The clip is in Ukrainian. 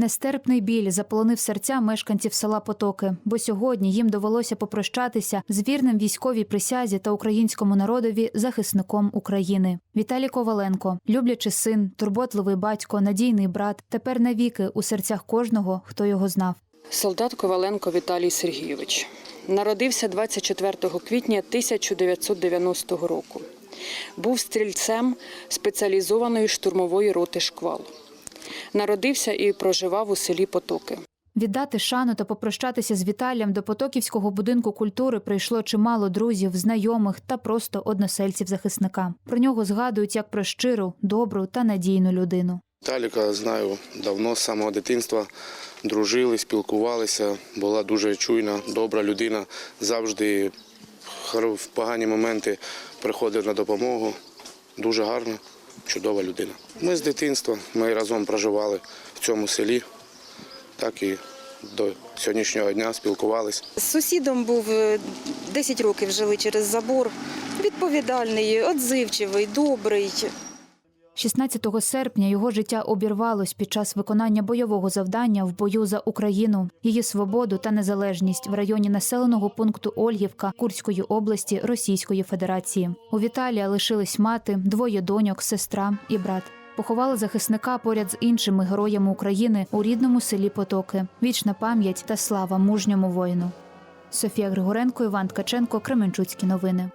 Нестерпний біль заполонив серця мешканців села Потоки, бо сьогодні їм довелося попрощатися з вірним військовій присязі та українському народові захисником України. Віталій Коваленко, люблячий син, турботливий батько, надійний брат, тепер навіки у серцях кожного, хто його знав. Солдат Коваленко Віталій Сергійович. Народився 24 квітня 1990 року. Був стрільцем спеціалізованої штурмової роти шквал. Народився і проживав у селі Потоки. Віддати шану та попрощатися з Віталієм до Потоківського будинку культури прийшло чимало друзів, знайомих та просто односельців захисника. Про нього згадують як про щиру, добру та надійну людину. Таліка знаю давно, з самого дитинства. Дружили, спілкувалися. Була дуже чуйна, добра людина. Завжди хар- в погані моменти приходив на допомогу. Дуже гарна, чудова людина. Ми з дитинства, ми разом проживали в цьому селі, так і до сьогоднішнього дня спілкувалися. З сусідом був е, 10 років жили через забор. Відповідальний, отзивчивий, добрий. 16 серпня його життя обірвалось під час виконання бойового завдання в бою за Україну, її свободу та незалежність в районі населеного пункту Ольгівка Курської області Російської Федерації. У Віталія лишились мати, двоє доньок, сестра і брат. Поховали захисника поряд з іншими героями України у рідному селі Потоки. Вічна пам'ять та слава мужньому воїну. Софія Григоренко, Іван Ткаченко, Кременчуцькі новини.